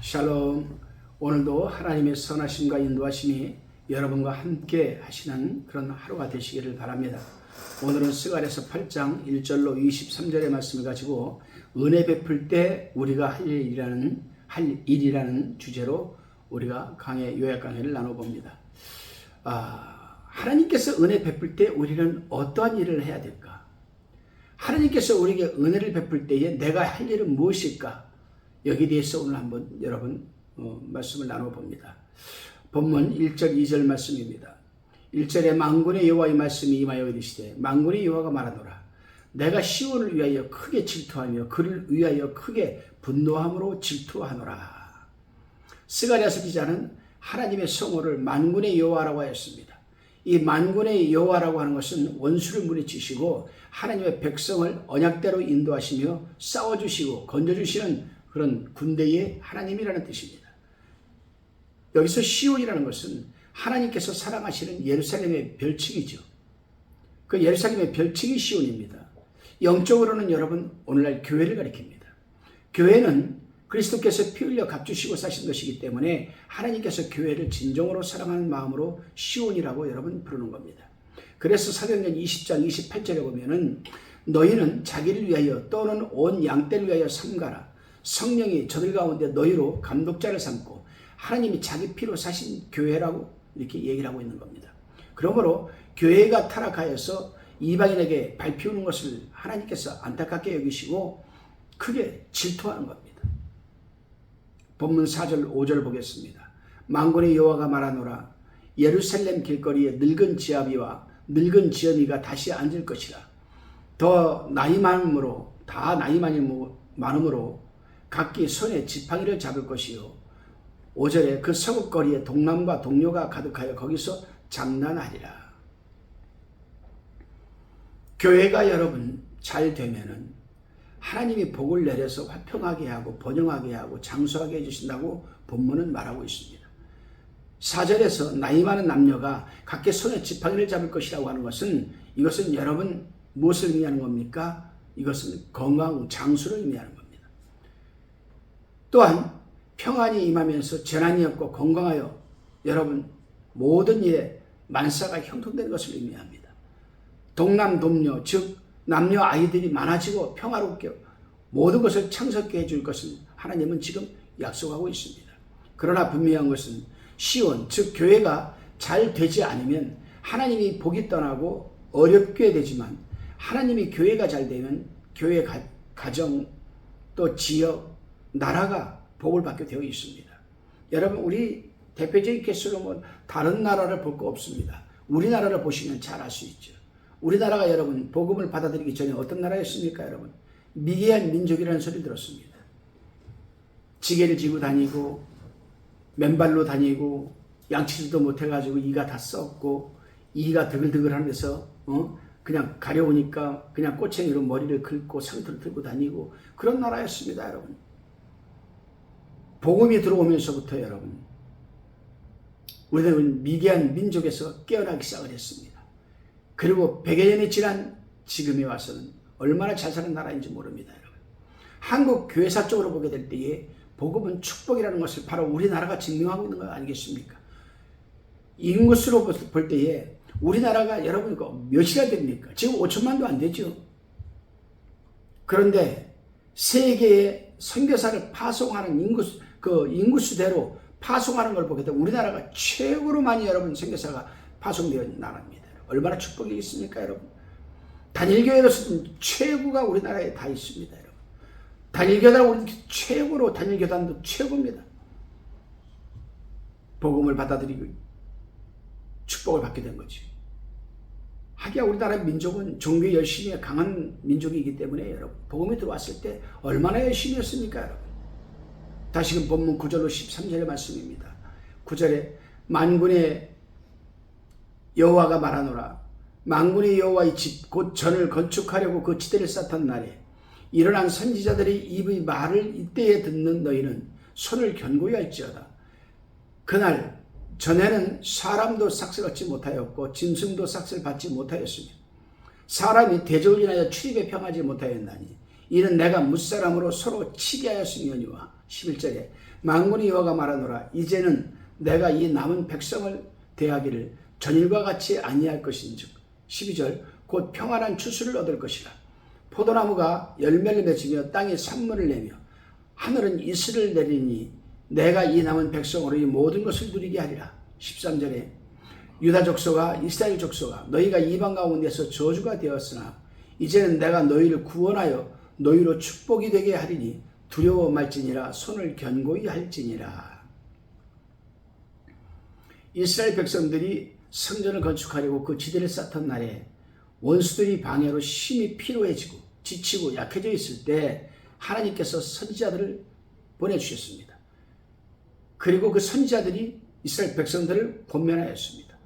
샬롬. 오늘도 하나님의 선하심과 인도하심이 여러분과 함께 하시는 그런 하루가 되시기를 바랍니다. 오늘은 스가랴서 8장 1절로 23절의 말씀을 가지고 은혜 베풀 때 우리가 할 일이라는 할 일이라는 주제로 우리가 강의 요약 강의를 나눠 봅니다. 아, 하나님께서 은혜 베풀 때 우리는 어떠한 일을 해야 될까? 하나님께서 우리에게 은혜를 베풀 때에 내가 할 일은 무엇일까? 여기에 대해서 오늘 한번 여러분 어, 말씀을 나눠 봅니다. 본문 1절 2절 말씀입니다. 1절에 만군의 여호와의 말씀이 임하여 이르시되 만군의 여호와가 말하노라 내가 시온을 위하여 크게 질투하며 그를 위하여 크게 분노함으로 질투하노라. 스가랴서 기자는 하나님의 성호를 만군의 여호와라고 하였습니다. 이 만군의 여호와라고 하는 것은 원수를 물리치시고 하나님의 백성을 언약대로 인도하시며 싸워주시고 건져주시는 그런 군대의 하나님이라는 뜻입니다. 여기서 시온이라는 것은 하나님께서 사랑하시는 예루살렘의 별칭이죠. 그 예루살렘의 별칭이 시온입니다. 영적으로는 여러분 오늘날 교회를 가리킵니다. 교회는 그리스도께서 피 흘려 값주시고 사신 것이기 때문에 하나님께서 교회를 진정으로 사랑하는 마음으로 시온이라고 여러분 부르는 겁니다. 그래서 사도행전 20장 28절에 보면은 너희는 자기를 위하여 또는 온 양떼를 위하여 삼가라. 성령이 저들 가운데 너희로 감독자를 삼고 하나님이 자기 피로 사신 교회라고 이렇게 얘기를 하고 있는 겁니다. 그러므로 교회가 타락하여서 이방인에게 밟히는 것을 하나님께서 안타깝게 여기시고 크게 질투하는 겁니다. 본문 4절 5절 보겠습니다. 망군의 여호와가 말하노라 예루살렘 길거리에 늙은 지아비와 늙은 지엄이가 다시 앉을 것이라 더 나이 많음으로 다 나이 많음으로 각기 손에 지팡이를 잡을 것이요 5절에 그 서국거리에 동남과 동료가 가득하여 거기서 장난하리라. 교회가 여러분 잘 되면은 하나님이 복을 내려서 화평하게 하고 번영하게 하고 장수하게 해주신다고 본문은 말하고 있습니다. 4절에서 나이 많은 남녀가 각기 손에 지팡이를 잡을 것이라고 하는 것은 이것은 여러분 무엇을 의미하는 겁니까? 이것은 건강 장수를 의미하는 겁니다. 또한 평안이 임하면서 재난이 없고 건강하여 여러분 모든 일에 만사가 형통되는 것을 의미합니다. 동남 동녀 즉 남녀 아이들이 많아지고 평화롭게 모든 것을 창석게 해줄 것을 하나님은 지금 약속하고 있습니다. 그러나 분명한 것은 시온 즉 교회가 잘 되지 않으면 하나님이 복이 떠나고 어렵게 되지만 하나님이 교회가 잘 되면 교회 가, 가정 또 지역 나라가 복을 받게 되어 있습니다. 여러분 우리 대표적인 케이스로 뭐 다른 나라를 볼 거 없습니다. 우리나라를 보시면 잘 알 수 있죠. 우리나라가 여러분 복음을 받아들이기 전에 어떤 나라였습니까, 여러분? 미개한 민족이라는 소리 들었습니다. 지게를 지고 다니고 맨발로 다니고 양치질도 못해가지고 이가 다 썩고 이가 드글드글 하면서 어? 그냥 가려우니까 그냥 꼬챙이로 머리를 긁고 상투를 들고 다니고 그런 나라였습니다, 여러분. 복음이 들어오면서부터 여러분 우리는 미개한 민족에서 깨어나기 시작을 했습니다. 그리고 100여 년이 지난 지금에 와서는 얼마나 잘 사는 나라인지 모릅니다. 여러분. 한국 교회사 쪽으로 보게 될 때에 복음은 축복이라는 것을 바로 우리나라가 증명하고 있는 거 아니겠습니까? 인구수로 볼 때에 우리나라가 여러분 몇이나 됩니까? 지금 5천만도 안 되죠. 그런데 세계에 선교사를 파송하는 인구수 그 인구수대로 파송하는 걸 보게 되면 우리나라가 최고로 많이 여러분 선교사가 파송되어 있는 나라입니다. 얼마나 축복이겠습니까, 여러분? 단일교회로서는 최고가 우리나라에 다 있습니다, 여러분. 단일교단 우리 최고로 단일교단도 최고입니다. 복음을 받아들이고 축복을 받게 된 거지. 하기야 우리나라 민족은 종교 열심히 강한 민족이기 때문에 여러분 복음이 들어왔을 때 얼마나 열심히 했습니까, 여러분? 다시금 본문 9절로 13절의 말씀입니다. 9절에 만군의 여호와가 말하노라. 만군의 여호와 의 집 곧 전을 건축하려고 그 지대를 쌓던 날에 일어난 선지자들의 입의 말을 이때에 듣는 너희는 손을 견고히 할지어다. 그날 전에는 사람도 삭슬 얻지 못하였고 짐승도 삭슬 받지 못하였으며 사람이 대적을 인하여 출입에 평하지 못하였나니 이는 내가 무사람으로 서로 치게 하였으며니와. 11절에 망군의 여호와가 말하노라. 이제는 내가 이 남은 백성을 대하기를 전일과 같이 아니할 것인즉 12절 곧 평안한 추수를 얻을 것이라. 포도나무가 열매를 맺으며 땅에 산물을 내며 하늘은 이슬을 내리니 내가 이 남은 백성으로 이 모든 것을 누리게 하리라. 13절에 유다 족속아 이스라엘 족속아 너희가 이방 가운데서 저주가 되었으나 이제는 내가 너희를 구원하여 너희로 축복이 되게 하리니 두려워 말지니라 손을 견고히 할지니라. 이스라엘 백성들이 성전을 건축하려고 그 지대를 쌓던 날에 원수들이 방해로 심히 피로해지고 지치고 약해져 있을 때 하나님께서 선지자들을 보내주셨습니다. 그리고 그 선지자들이 이스라엘 백성들을 권면하였습니다.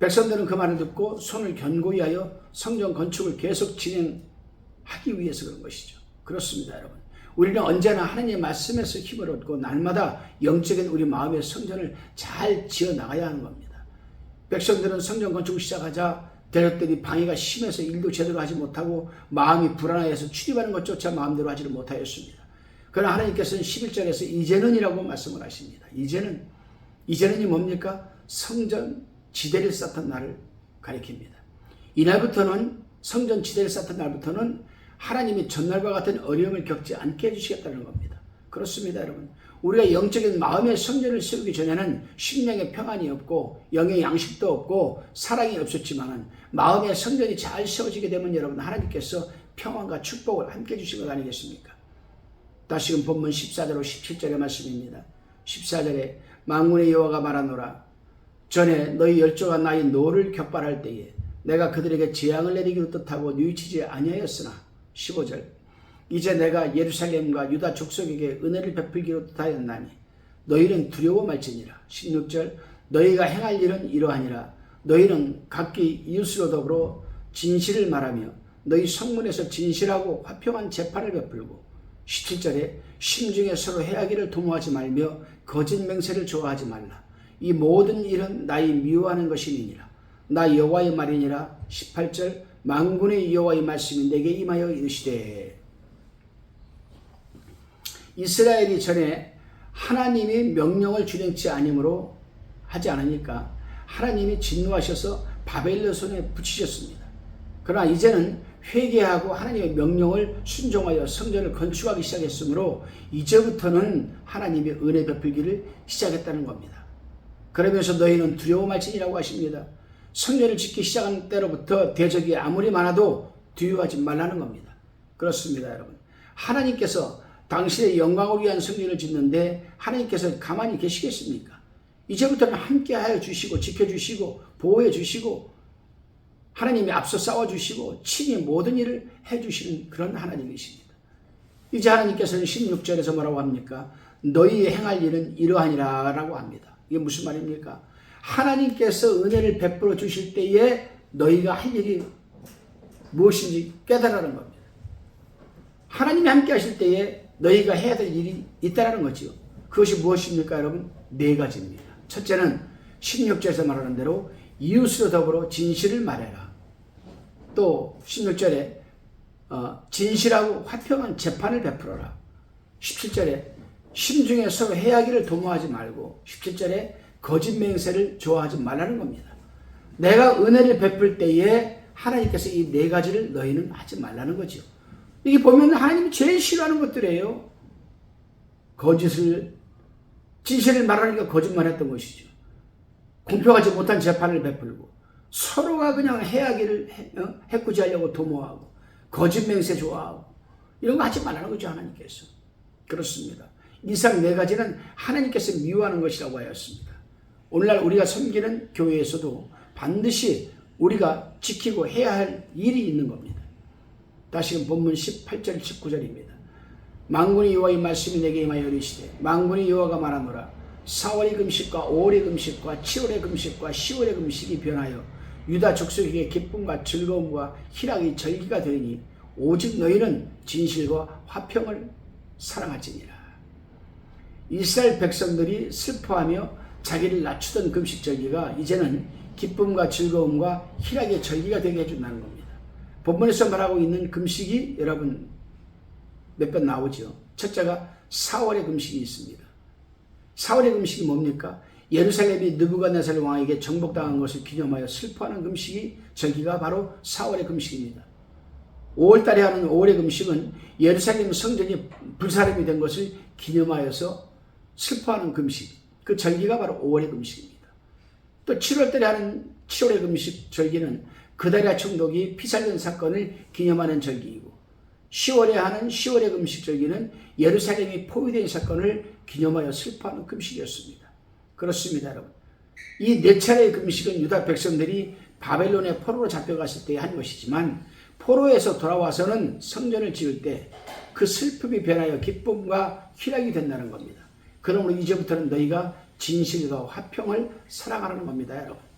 백성들은 그 말을 듣고 손을 견고히 하여 성전 건축을 계속 진행하기 위해서 그런 것이죠. 그렇습니다, 여러분. 우리는 언제나 하나님의 말씀에서 힘을 얻고 날마다 영적인 우리 마음의 성전을 잘 지어 나가야 하는 겁니다. 백성들은 성전 건축을 시작하자 대적들이 방해가 심해서 일도 제대로 하지 못하고 마음이 불안해서 출입하는 것조차 마음대로 하지를 못하였습니다. 그러나 하나님께서는 11절에서 이제는이라고 말씀을 하십니다. 이제는 이제는이 뭡니까? 성전 지대를 쌓던 날을 가리킵니다. 이날부터는 성전 지대를 쌓던 날부터는 하나님이 전날과 같은 어려움을 겪지 않게 해주시겠다는 겁니다. 그렇습니다, 여러분. 우리가 영적인 마음의 성전을 세우기 전에는 심령의 평안이 없고 영의 양식도 없고 사랑이 없었지만은 마음의 성전이 잘 세워지게 되면 여러분 하나님께서 평안과 축복을 함께 주신 것 아니겠습니까? 다시금 본문 14절로 17절의 말씀입니다. 14절에 망군의 여호와가 말하노라 전에 너희 열조가 나의 노를 격발할 때에 내가 그들에게 재앙을 내리기로 뜻하고 뉘우치지 아니하였으나 15절 이제 내가 예루살렘과 유다 족속에게 은혜를 베풀기로 뜻하였나니 너희는 두려워 말지니라. 16절 너희가 행할 일은 이러하니라. 너희는 각기 이웃으로 더불어 진실을 말하며 너희 성문에서 진실하고 화평한 재판을 베풀고 17절에 심중에 서로 해하기를 도모하지 말며 거짓 맹세를 좋아하지 말라. 이 모든 일은 나의 미워하는 것이니라. 나 여호와의 말이니라. 18절 만군의 여호와의 말씀이 내게 임하여 이르시되 이스라엘이 전에 하나님이 명령을 준행치 아니므로 하지 않으니까 하나님이 진노하셔서 바벨론 손에 붙이셨습니다. 그러나 이제는 회개하고 하나님의 명령을 순종하여 성전을 건축하기 시작했으므로 이제부터는 하나님의 은혜 베풀기를 시작했다는 겁니다. 그러면서 너희는 두려워 말지니라고 하십니다. 성전을 짓기 시작한 때로부터 대적이 아무리 많아도 두려워하지 말라는 겁니다. 그렇습니다, 여러분. 하나님께서 당신의 영광을 위한 성전을 짓는데 하나님께서 가만히 계시겠습니까? 이제부터는 함께 하여 주시고 지켜주시고 보호해 주시고 하나님이 앞서 싸워주시고 친히 모든 일을 해주시는 그런 하나님이십니다. 이제 하나님께서는 16절에서 뭐라고 합니까? 너희 행할 일은 이러하니라 라고 합니다. 이게 무슨 말입니까? 하나님께서 은혜를 베풀어 주실 때에 너희가 할 일이 무엇인지 깨달으라는 겁니다. 하나님이 함께 하실 때에 너희가 해야 될 일이 있다는 거지요. 그것이 무엇입니까, 여러분? 네 가지입니다. 첫째는 16절에서 말하는 대로 이웃으로 더불어 진실을 말해라. 또 16절에 어, 진실하고 화평한 재판을 베풀어라. 17절에 심중에 서로 해야기를 도모하지 말고 17절에 거짓 맹세를 좋아하지 말라는 겁니다. 내가 은혜를 베풀 때에 하나님께서 이 네 가지를 너희는 하지 말라는 거죠. 이게 보면 하나님이 제일 싫어하는 것들이에요. 거짓을, 진실을 말하니까 거짓말했던 것이죠. 공평하지 못한 재판을 베풀고 서로가 그냥 해야기를 어? 해꾸지하려고 도모하고 거짓 맹세 좋아하고 이런 거 하지 말라는 거죠 하나님께서 그렇습니다. 이상 네 가지는 하나님께서 미워하는 것이라고 하였습니다. 오늘날 우리가 섬기는 교회에서도 반드시 우리가 지키고 해야 할 일이 있는 겁니다. 다시금 본문 18절 19절입니다. 망군의 여호와의 말씀이 내게 임하여 이르시되 망군의 여호와가 말하노라 4월의 금식과 5월의 금식과 7월의 금식과 10월의 금식이 변하여 유다 족속에게 기쁨과 즐거움과 희락이 절기가 되니 오직 너희는 진실과 화평을 사랑할지니라. 이스라엘 백성들이 슬퍼하며 자기를 낮추던 금식 절기가 이제는 기쁨과 즐거움과 희락의 절기가 되게 해준다는 겁니다. 본문에서 말하고 있는 금식이 여러분 몇 번 나오죠. 첫째가 4월의 금식이 있습니다. 4월의 금식이 뭡니까? 예루살렘이 느부갓네살 왕에게 정복당한 것을 기념하여 슬퍼하는 금식이 절기가 바로 4월의 금식입니다. 5월 달에 하는 5월의 금식은 예루살렘 성전이 불사름이 된 것을 기념하여서 슬퍼하는 금식. 그 절기가 바로 5월의 금식입니다. 또 7월 달에 하는 7월의 금식 절기는 그다리아 총독이 피살된 사건을 기념하는 절기이고 10월에 하는 10월의 금식 절기는 예루살렘이 포위된 사건을 기념하여 슬퍼하는 금식이었습니다. 그렇습니다, 여러분. 이 네 차례의 금식은 유다 백성들이 바벨론의 포로로 잡혀갔을 때 한 것이지만 포로에서 돌아와서는 성전을 지을 때 그 슬픔이 변하여 기쁨과 희락이 된다는 겁니다. 그러므로 이제부터는 너희가 진실과 화평을 사랑하라는 겁니다, 여러분.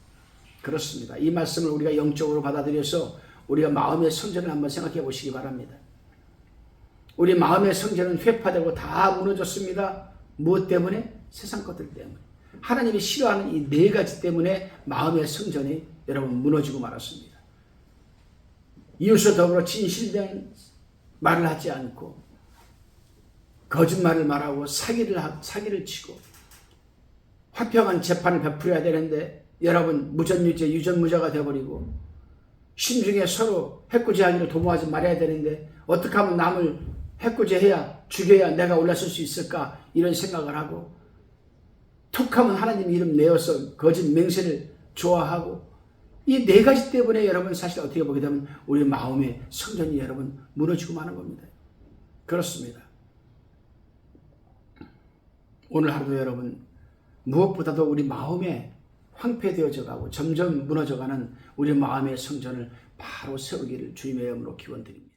그렇습니다. 이 말씀을 우리가 영적으로 받아들여서 우리가 마음의 성전을 한번 생각해 보시기 바랍니다. 우리 마음의 성전은 회파되고 다 무너졌습니다. 무엇 때문에? 세상 것들 때문에. 하나님이 싫어하는 이 네 가지 때문에 마음의 성전이 여러분 무너지고 말았습니다. 이웃과 더불어 진실된 말을 하지 않고 거짓말을 말하고 사기를 하- 사기를 치고 화평한 재판을 베풀어야 되는데 여러분 무전유죄 유전무죄가 되어버리고 심중에 서로 해코지하기를 도모하지 말아야 되는데 어떻게 하면 남을 해코지해야 죽여야 내가 올라설 수 있을까 이런 생각을 하고 툭하면 하나님 이름 내어서 거짓 맹세를 좋아하고 이 네 가지 때문에 여러분 사실 어떻게 보게 되면 우리 마음의 성전이 여러분 무너지고 마는 겁니다. 그렇습니다. 오늘 하루도 여러분 무엇보다도 우리 마음에 황폐되어져 가고 점점 무너져 가는 우리 마음의 성전을 바로 세우기를 주님의 이름으로 기원드립니다.